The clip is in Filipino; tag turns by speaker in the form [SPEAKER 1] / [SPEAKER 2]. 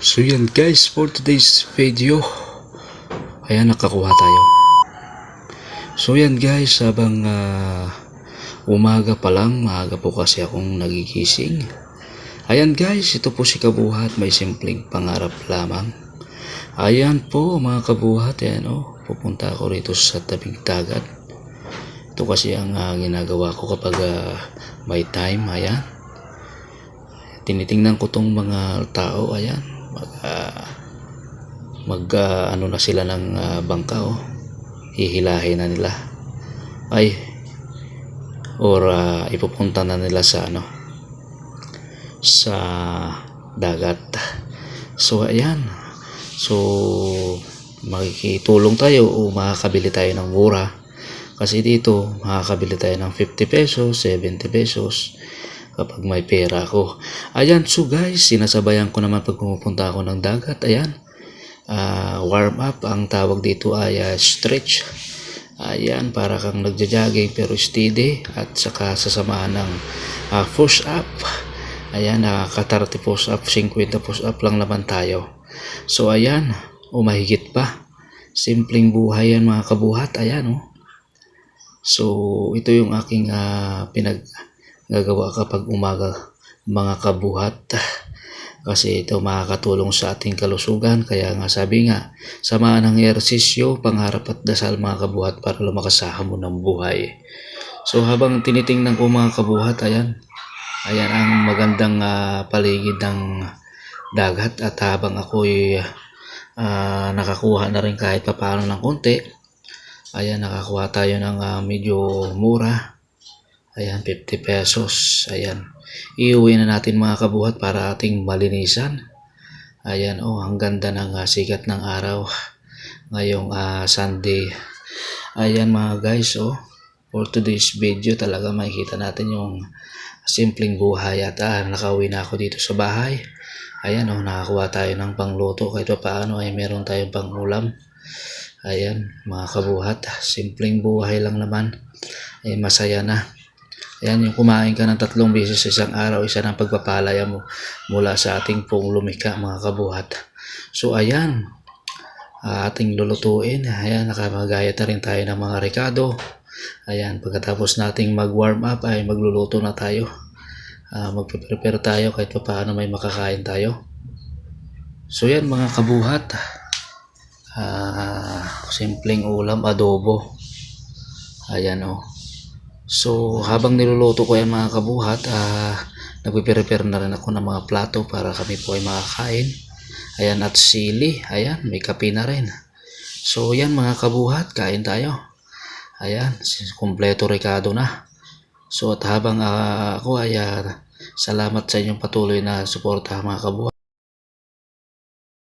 [SPEAKER 1] So yan guys, for today's video, ayan nakakuha tayo. So yan guys, habang ah, umaga pa lang, maaga po kasi akong nagigising. Ayan guys, ito po si Kabuhat, may simpleng pangarap lamang. Ayan po mga kabuhat, ayan oh, pupunta ako rito sa tabing dagat. Ito kasi ang ah, ginagawa ko kapag ah, may time, ayan. Tinitingnan ko tong mga tao, ayan. Mag, ah, mag ah, ano na sila ng ah, bangka, oh. Hihilahin na nila. Ay, or ah, ipupunta na nila sa ano, sa dagat. So, ayan. So, makikitulong tayo o makakabili tayo ng mura. Kasi dito, makakabili tayo ng 50 pesos, 70 pesos kapag may pera ako. Ayan, so guys, sinasabayan ko naman pag pumupunta ako ng dagat. Ayan, Ah, warm up. Ang tawag dito ay ah, stretch. Ayan, para kang nagja-jogging pero steady at saka sasamahan ng ah, push up. Ayan, nakaka-30 push up, 50 push up lang naman tayo. So ayan, o pa. Simpleng buhay yan mga kabuhat. Ayan oh. So ito yung aking ah, pinaggagawa kapag umaga mga kabuhat. Kasi ito makakatulong sa ating kalusugan. Kaya nga sabi nga, samahan ng ehersisyo, pangarap at dasal mga kabuhat para lumakas sa hamon ng buhay. So habang tinitingnan ko mga kabuhat, ayan, ayan ang magandang ah, paligid ng dagat at habang ako'y ah, nakakuha na rin kahit papaano ng konti, ayan nakakuha tayo ng ah, medyo mura. Ayan, 50 pesos. Ayan. Iuwi na natin mga kabuhat para ating malinisan. Ayan, oh, ang ganda ng ah, sikat ng araw ngayong ah, Sunday. Ayan mga guys, oh. For today's video talaga makikita natin yung simpleng buhay at ah, nakauwi na ako dito sa bahay. Ayan, oh, nakakuha tayo ng pangluto kahit pa paano ay meron tayong pangulam. Ayan, mga kabuhat, simpleng buhay lang naman. Eh, masaya na. Ayan, yung kumain ka ng tatlong beses sa isang araw, isa ng pagpapalaya mo mula sa ating pong lumika, mga kabuhat. So, ayan, ah, ating lulutuin. Ayan, nakamagayat na rin tayo ng mga rekado. Ayan, pagkatapos nating mag-warm up ay magluluto na tayo. Ah, magpe-prepare tayo kahit pa paano may makakain tayo. So, yan mga kabuhat. Ah, simpleng ulam, adobo. Ayan, oh. So, habang niluluto ko yan mga kabuhat, ah, nagpe-prepare na rin ako ng mga plato para kami po ay makakain. Ayan, at sili. Ayan, may kape na rin. So, yan mga kabuhat, kain tayo. Ayan, kumpleto rekado na. So, at habang ah, ako ay ah, salamat sa inyong patuloy na suporta mga kabuhat.